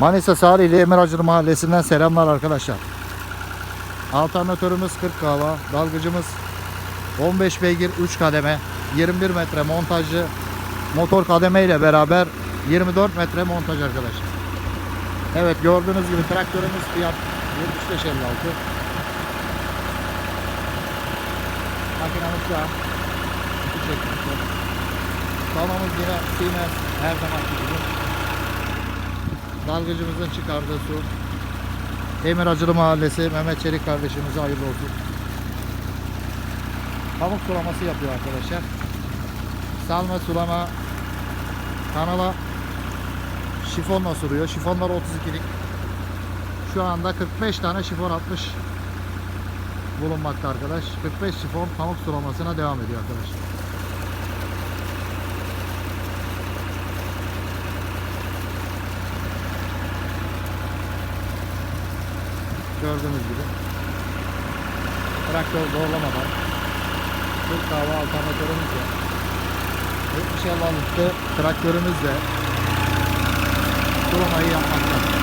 Manisa Salihli Emiracılı Mahallesi'nden selamlar arkadaşlar. Alternatörümüz 40 kahva, dalgıcımız 15 beygir 3 kademe, 21 metre montajlı motor kademe ile beraber 24 metre montaj arkadaşlar. Evet gördüğünüz gibi traktörümüz fiyat 75.56. Makinamız şu an çekmişler. Sonamız yine Siemens her zamanki gibi. Dalgıcımızın çıkardığı su. Emir Acılı Mahallesi Mehmet Çelik kardeşimize hayırlı olsun. Pamuk sulaması yapıyor arkadaşlar. Salma sulama kanala şifonla suluyor. Şifonlar 32'lik. Şu anda 45 tane şifon atmış bulunmakta arkadaş. 45 şifon pamuk sulamasına devam ediyor arkadaşlar. Gördüğünüz gibi. Traktör zorlamadan. Türk kahve alternatörümüz var. 70 alanlıkta traktörümüzle sulamayı yapmakta.